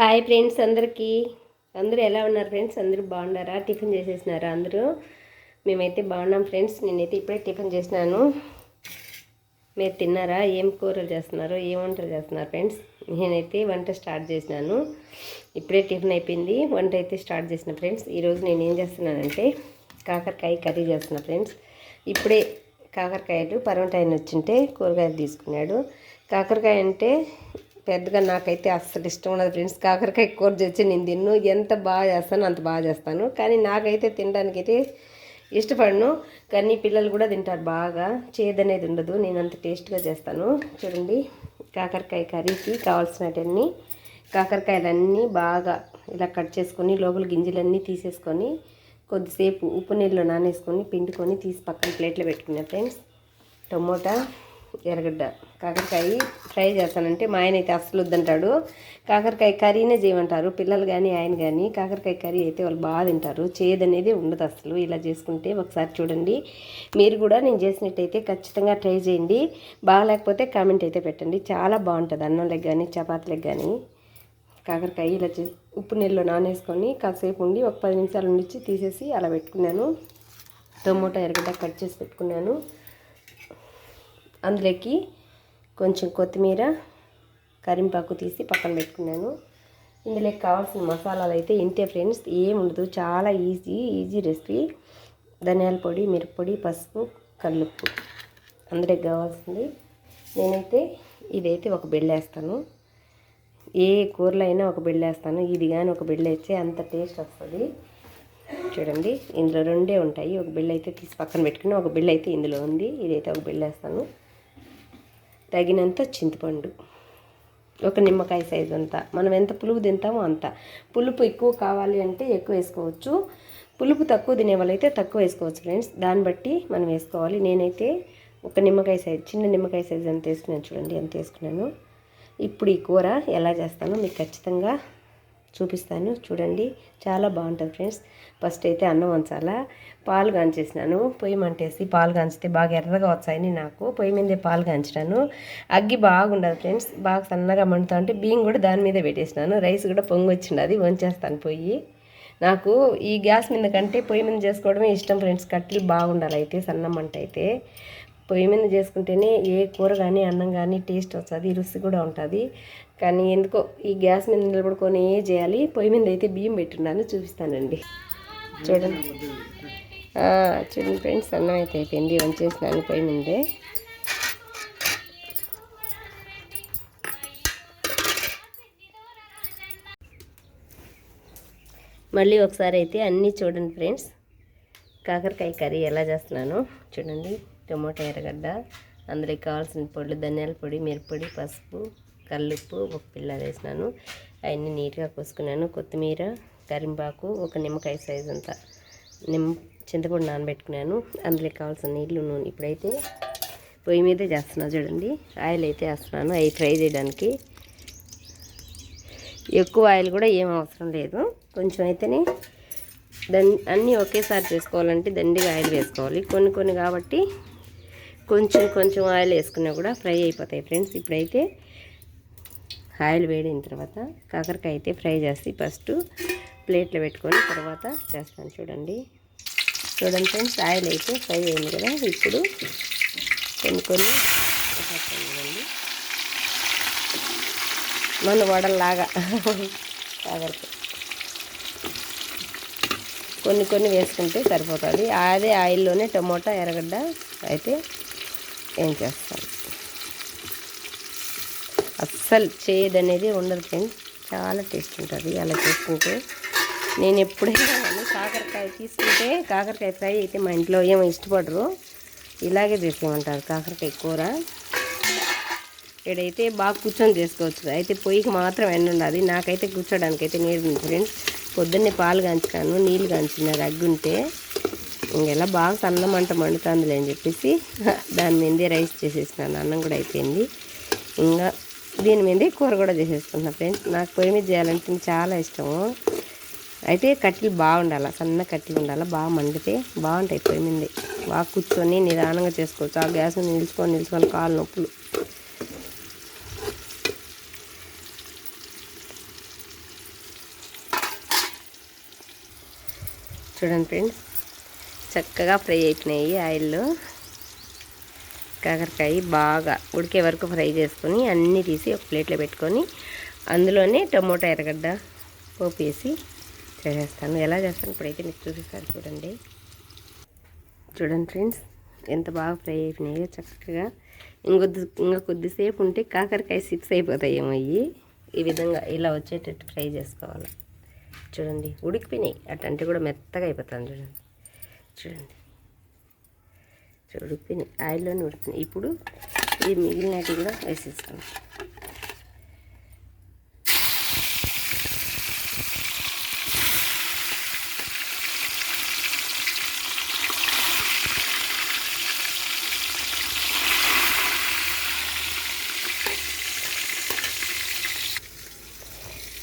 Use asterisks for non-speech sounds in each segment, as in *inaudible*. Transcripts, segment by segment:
Hi friends అందరికీ. అందరూ ఎలా ఉన్నారు ఫ్రెండ్స్? అందరూ బాగున్నారా? టిఫిన్ చేసేసినారా అందరూ? మేమైతే బాగున్నాం ఫ్రెండ్స్. నేనైతే ఇప్పుడే టిఫిన్ చేసినాను. మీరు తిన్నారా? ఏం కూరలు చేస్తున్నారు? ఏం వంటలు చేస్తున్నారు ఫ్రెండ్స్? నేనైతే వంట స్టార్ట్ చేసినాను. ఇప్పుడే టిఫిన్ అయిపోయింది. వంట అయితే స్టార్ట్ చేసిన ఫ్రెండ్స్. ఈరోజు నేను ఏం చేస్తున్నానంటే కాకరకాయ కర్రీ చేస్తున్నా ఫ్రెండ్స్. ఇప్పుడే కాకరకాయలు పరమటాయన వచ్చింటే కూరగాయలు తీసుకున్నాడు. కాకరకాయ అంటే పెద్దగా నాకైతే అస్సలు ఇష్టం ఉండదు ఫ్రెండ్స్. కాకరకాయ కూర చేసి నేను తిన్ను. ఎంత బాగా చేస్తాను అంత బాగా చేస్తాను. కానీ నాకైతే తినడానికి అయితే ఇష్టపడను. కానీ పిల్లలు కూడా తింటారు బాగా. చేదనేది ఉండదు. నేను అంత టేస్ట్గా చేస్తాను. చూడండి. కాకరకాయ కర్రీకి కావాల్సినవన్నీ కాకరకాయలన్నీ బాగా ఇలా కట్ చేసుకొని లోపల గింజలన్నీ తీసేసుకొని కొద్దిసేపు ఉప్పు నీళ్ళలో నానేసుకొని పిండుకొని తీసి పక్కన ప్లేట్లో పెట్టుకున్నా ఫ్రెండ్స్. టమోటా ఎర్రగడ్డ. కాకరకాయ ఫ్రై చేస్తానంటే మా ఆయన అయితే అస్సలు వద్దంటాడు. కాకరకాయ కర్రీనే చేయమంటారు. పిల్లలు కానీ ఆయన కానీ కాకరకాయ కర్రీ అయితే వాళ్ళు బాగా తింటారు. చేదు అనేది ఉండదు అసలు ఇలా చేసుకుంటే ఒకసారి చూడండి. మీరు కూడా నేను చేసినట్టయితే ఖచ్చితంగా ట్రై చేయండి. బాగాలేకపోతే కామెంట్ అయితే పెట్టండి. చాలా బాగుంటుంది అన్నంలకు కానీ చపాతీలకు కానీ కాకరకాయ ఇలా చే ఉప్పు నీళ్ళలో నానేసుకొని కాసేపు ఉండి ఒక పది నిమిషాలు ఉండిచ్చి తీసేసి అలా పెట్టుకున్నాను. టమోటా ఎర్రగడ్డ కట్ చేసి పెట్టుకున్నాను. అందులోకి కొంచెం కొత్తిమీర కరింపాకు తీసి పక్కన పెట్టుకున్నాను. ఇందులోకి కావాల్సిన మసాలాలు అయితే ఇంతే ఫ్రెండ్స్ ఏముండదు. చాలా ఈజీ ఈజీ రెసిపీ. ధనియాల పొడి మిరప్పొడి పసుపు కల్లుప్పు. అందులోకి కావాల్సింది నేనైతే ఇదైతే ఒక బెల్లేస్తాను. ఏ కూరలో అయినా ఒక బెల్లేస్తాను. ఇది కానీ ఒక బెల్లేస్తే అంత టేస్ట్ వస్తుంది. చూడండి ఇందులో రెండే ఉంటాయి. ఒక బిళ్ళ అయితే తీసి పక్కన పెట్టుకుని ఒక బిళ్ళ అయితే ఇందులో ఉంది. ఇదైతే ఒక బిళ్ళేస్తాను తగినంత చింతపండు. ఒక నిమ్మకాయ సైజు అంతా. మనం ఎంత పులుపు తింటామో అంత. పులుపు ఎక్కువ కావాలి అంటే ఎక్కువ వేసుకోవచ్చు. పులుపు తక్కువ తినే వాళ్ళైతే తక్కువ వేసుకోవచ్చు ఫ్రెండ్స్ దాన్ని బట్టి మనం వేసుకోవాలి. నేనైతే ఒక నిమ్మకాయ సైజు చిన్న నిమ్మకాయ సైజు ఎంత వేసుకున్నాను చూడండి ఎంత వేసుకున్నాను. ఇప్పుడు ఈ కూర ఎలా చేస్తానో మీకు ఖచ్చితంగా చూపిస్తాను. చూడండి చాలా బాగుంటుంది ఫ్రెండ్స్. ఫస్ట్ అయితే అన్నం వంచాలా? పాలు కాంచేసినాను. పొయ్యి మంటేసి పాలు కాంచితే బాగా ఎర్రగా వచ్చాయని నాకు. పొయ్యి మీదే పాలు కాంచినాను. అగ్గి బాగుండదు ఫ్రెండ్స్. బాగా సన్నగా మండుతా ఉంటే బియ్యం కూడా దాని మీద పెట్టేసినాను. రైస్ కూడా పొంగి వచ్చింది వంచేస్తాను పొయ్యి. నాకు ఈ గ్యాస్ మీద కంటే పొయ్యి మీద చేసుకోవడమే ఇష్టం ఫ్రెండ్స్. కట్టెలు బాగుండాలి అయితే సన్నమంట అయితే. పొయ్యి మీద చేసుకుంటేనే ఏ కూర కానీ అన్నం కానీ టేస్ట్ వస్తుంది రుచి కూడా ఉంటుంది. కానీ ఎందుకో ఈ గ్యాస్ మీద నిలబడుకొని ఏ చేయాలి. పొయ్యి మీద అయితే బియ్యం పెట్టున్నాను చూపిస్తానండి. చూడండి. చూడండి ఫ్రెండ్స్ అన్నం అయితే అయిపోయింది. వంచేసినాను పొయ్యి మీదే. మళ్ళీ ఒకసారి అయితే అన్నీ చూడండి ఫ్రెండ్స్. కాకరకాయ కర్రీ ఎలా చేస్తున్నాను చూడండి. టమోటా ఎర్రగడ్డ అందులోకి కావాల్సిన పొడులు ధనియాల పొడి మిరపొడి పసుపు కల్లుప్పు ఒక పిల్ల వేసినాను. అవన్నీ నీట్గా కోసుకున్నాను. కొత్తిమీర కరింపాకు ఒక నిమ్మకాయ సైజు అంతా. నిమ్మ చింతపొడి నానబెట్టుకున్నాను. అందులోకి కావాల్సిన నీళ్ళు నూనె. ఇప్పుడైతే పొయ్యి మీదే చేస్తున్నా చూడండి. ఆయిల్ అయితే వేస్తున్నాను. అవి ఫ్రై చేయడానికి. ఎక్కువ ఆయిల్ కూడా ఏం అవసరం లేదు. కొంచెం అయితేనే దండి అన్నీ ఒకేసారి చేసుకోవాలంటే దండిగా ఆయిల్ వేసుకోవాలి. కొన్ని కొన్ని కాబట్టి కొంచెం కొంచెం ఆయిల్ వేసుకున్నా కూడా ఫ్రై అయిపోతాయి ఫ్రెండ్స్. ఇప్పుడైతే ఆయిల్ వేడిన తర్వాత కాకరకాయ అయితే ఫ్రై చేసి ఫస్ట్ ప్లేట్లో పెట్టుకొని తర్వాత చేస్తాను చూడండి. చూడండి ఫ్రెండ్స్ ఆయిల్ అయితే ఫ్రై అయింది కదా. ఇప్పుడు కొన్ని కొన్ని చూడండి. మన వడల్లాగా కాకరకాయ. కొన్ని కొన్ని వేసుకుంటే సరిపోతుంది. అదే ఆయిల్లోనే టమోటా ఎర్రగడ్డ అయితే ఏం చేస్తాం? అస్సలు చేయదు అనేది ఉండదు ఫ్రెండ్స్ చాలా టేస్ట్ ఉంటుంది. అలా చేసుకుంటే నేను ఎప్పుడైనా కాకరకాయ తీసుకుంటే కాకరకాయ ఫ్రై అయితే మా ఇంట్లో ఏమో ఇష్టపడరు. ఇలాగే చేసేయమంటారు కాకరకాయ కూర. ఇక్కడైతే బాగా కూర్చొని చేసుకోవచ్చు. అయితే పొయ్యికి మాత్రం ఎండ ఉండాలి నాకైతే కూర్చోడానికి అయితే నీరు ఫ్రెండ్స్ పొద్దున్నే పాలు కాంచుతాను నీళ్ళు కాంచిన రగ్గుంటే. ఇంకెలా బాగా సన్నం అంట మండుతుందిలే అని చెప్పేసి *laughs* దాని మీదే రైస్ చేసేసినాను. అన్నం కూడా అయిపోయింది. ఇంకా దీని మీదే కూర కూడా చేసేసుకున్నా ఫ్రెండ్స్. నాకు పొయ్యి మీద చేయాలంటే చాలా ఇష్టము. అయితే కట్టెలు బాగుండాలి? సన్న కట్టెలు ఉండాలి? బాగా మండితే బాగుంటాయి పొయ్యి మీద. బాగా కూర్చొని నిదానంగా చేసుకోవచ్చు. ఆ గ్యాస్ నిలుచుకొని నిలుచుకొని కాళ్ళు నొప్పులు. చూడండి ఫ్రెండ్స్. చక్కగా ఫ్రై అయిపోయినాయి ఆయిల్లో. కాకరకాయ బాగా ఉడికే వరకు ఫ్రై చేసుకొని అన్నీ తీసి ఒక ప్లేట్లో పెట్టుకొని అందులోనే టమోటా ఎర్రగడ్డ పోపు వేసి చేసేస్తాను. ఎలా చేస్తాను ఇప్పుడైతే మీకు చూపిస్తాను చూడండి. చూడండి ఫ్రెండ్స్ ఎంత బాగా ఫ్రై అయిపోయినాయో చక్కగా. ఇంకొద్ది ఇంకా కొద్దిసేపు ఉంటే కాకరకాయ సిప్స్ అయిపోతాయేమో అయ్యి ఈ విధంగా ఇలా వచ్చేటట్టు ఫ్రై చేసుకోవాలి. చూడండి ఉడికిపోయినాయి. అటంటే కూడా మెత్తగా అయిపోతాను చూడండి. చూడండి. చూడు, ఆయిల్లోనే ఉడికినాయి ఇప్పుడు ఈ మిగిలినట్టు కూడా వేసేస్తాను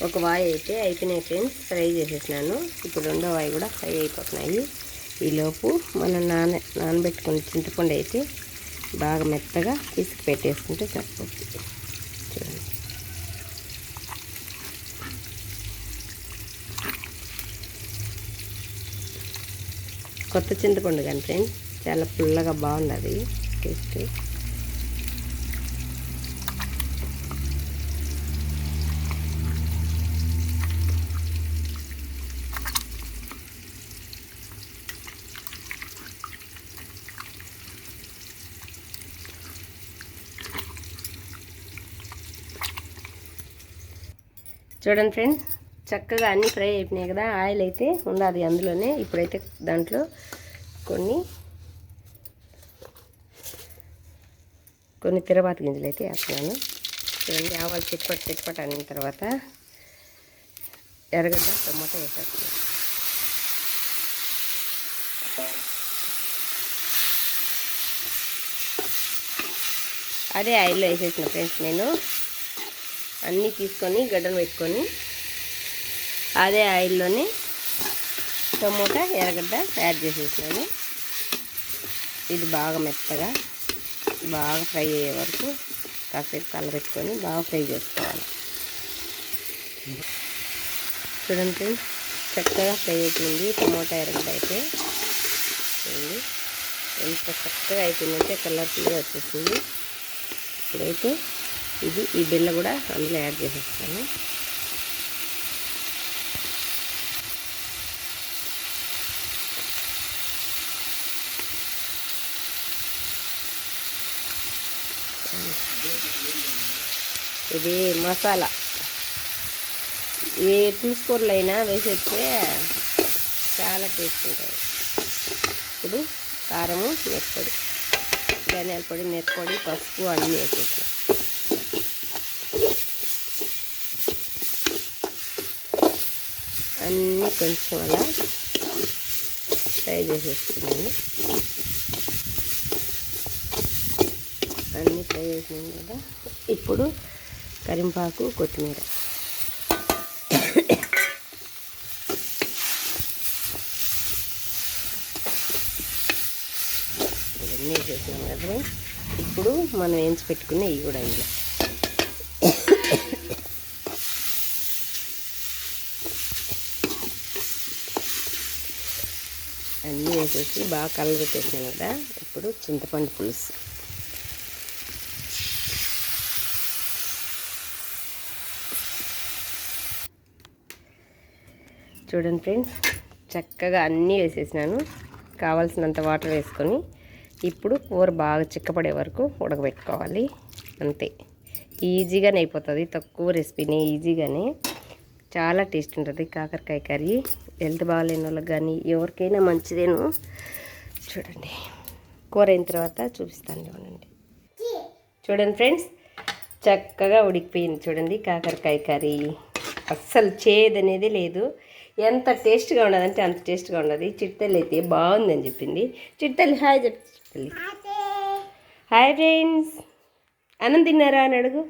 ఒక వాయి అయితే అయిపోయినాయి ఫ్రెండ్స్. ఫ్రై చేసేసినాను. ఇప్పుడు రెండో వాయి కూడా ఫ్రై అయిపోతున్నాయి. ఈలోపు మనం నాన నానబెట్టుకున్న చింతపండు అయితే బాగా మెత్తగా పిసికి పెట్టేసుకుంటే సరిపోతుంది. చూడండి. కొత్త చింతపండు కానీ ఫ్రెండ్స్ చాలా పుల్లగా బాగున్నది టేస్ట్. చూడండి ఫ్రెండ్స్ చక్కగా అన్నీ ఫ్రై అయిపోయినాయి కదా ఆయిల్ అయితే ఉండాలి అందులోనే. ఇప్పుడైతే దాంట్లో కొన్ని కొన్ని తిరబాత గింజలు అయితే వేస్తున్నాను. చూడండి ఆవాలు చిట్పట్ చిట్పట్ అనిన తర్వాత ఎర్రగడ్డ టమాటా వేసేస్తున్నాను. అదే ఆయిల్లో వేసేసిన ఫ్రెండ్స్ నేను. అన్నీ తీసుకొని గడ్డలు పెట్టుకొని అదే ఆయిల్లోనే టమోటా ఎర్రగడ్డ యాడ్ చేసేసినాను. ఇది బాగా మెత్తగా బాగా ఫ్రై అయ్యే వరకు కాసేపు కలబెట్టుకొని బాగా ఫ్రై చేసుకోవాలి. చూడండి చక్కగా ఫ్రై అవుతుంది టమోటా ఎర్రగడ్డ అయితే చూడండి ఎంత చక్కగా అయిపోయిందంటే కలర్ ఫుల్గా వచ్చేసింది. ఇప్పుడైతే ఇది ఈ బిల్ల కూడా అందులో యాడ్ చేసేస్తాను. ఇది మసాలా. ఏ పులుసుకూరలు అయినా వేసేస్తే చాలా టేస్ట్ ఉంటుంది. ఇప్పుడు కారము మిరప్పొడి ధనియాల పొడి మిరప్పొడి పసుపు అన్నీ వేసేసాం అన్నీ కొంచెం అలా ఫ్రై చేసేస్తున్నాను. అన్నీ ఫ్రై చేసినాం కదా. ఇప్పుడు కరింపాకు కొత్తిమీర. ఇవన్నీ చేసినాం కదా. ఇప్పుడు మనం వేయించి పెట్టుకున్న ఇవి కూడా ఇందులో. వేసి బాగా కలబెట్టేసాను కదా ఇప్పుడు చింతపండు పులుసు. చూడండి ఫ్రెండ్స్ చక్కగా అన్నీ వేసేసినాను. కావాల్సినంత వాటర్ వేసుకొని ఇప్పుడు కూర బాగా చిక్కపడే వరకు ఉడకబెట్టుకోవాలి. అంతే. ఈజీగానే అయిపోతుంది తక్కువ రెసిపీని ఈజీగానే. చాలా టేస్ట్ ఉంటుంది కాకరకాయ కర్రీ. హెల్త్ బాగాలేని వాళ్ళకి కానీ ఎవరికైనా మంచిదేను. చూడండి. కూర అయిన తర్వాత చూపిస్తాను చూడండి. చూడండి ఫ్రెండ్స్ చక్కగా ఉడికిపోయింది చూడండి కాకరకాయ కర్రీ. అస్సలు చేదు అనేది లేదు. ఎంత టేస్ట్గా ఉండదంటే అంత టేస్ట్గా ఉండదు చిట్టెల్లి అయితే బాగుందని చెప్పింది. చిట్టెల్లి హాయ్ చెప్పి చిట్టెల్లి హాయ్ ఫ్రెండ్స్. అన్నం తిన్నారా అని అడుగు.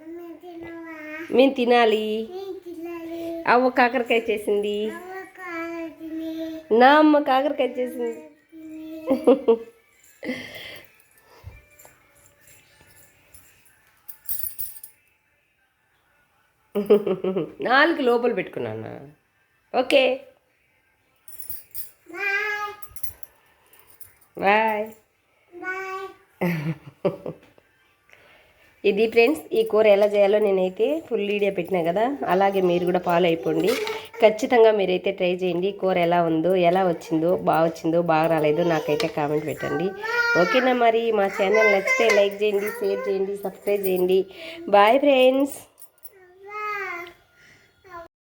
మేము తినాలి. అవ్వ కాకరకాయ చేసింది. నా అమ్మ కాకరకాయ చేసింది. నాలుగు లోపల పెట్టుకున్నాను ఓకే. బాయ్. *laughs* ఇది ఫ్రెండ్స్ ఈ కూర ఎలా చేయాలో నేనైతే ఫుల్ వీడియో పెట్టినా కదా అలాగే మీరు కూడా ఫాలో అయిపోండి. ఖచ్చితంగా మీరైతే ట్రై చేయండి కూర ఎలా ఉందో ఎలా వచ్చిందో బాగా వచ్చిందో బాగా రాలేదో నాకైతే కామెంట్ పెట్టండి. ఓకేనా మరి మా ఛానల్ నచ్చితే లైక్ చేయండి షేర్ చేయండి సబ్స్క్రైబ్ చేయండి. Bye friends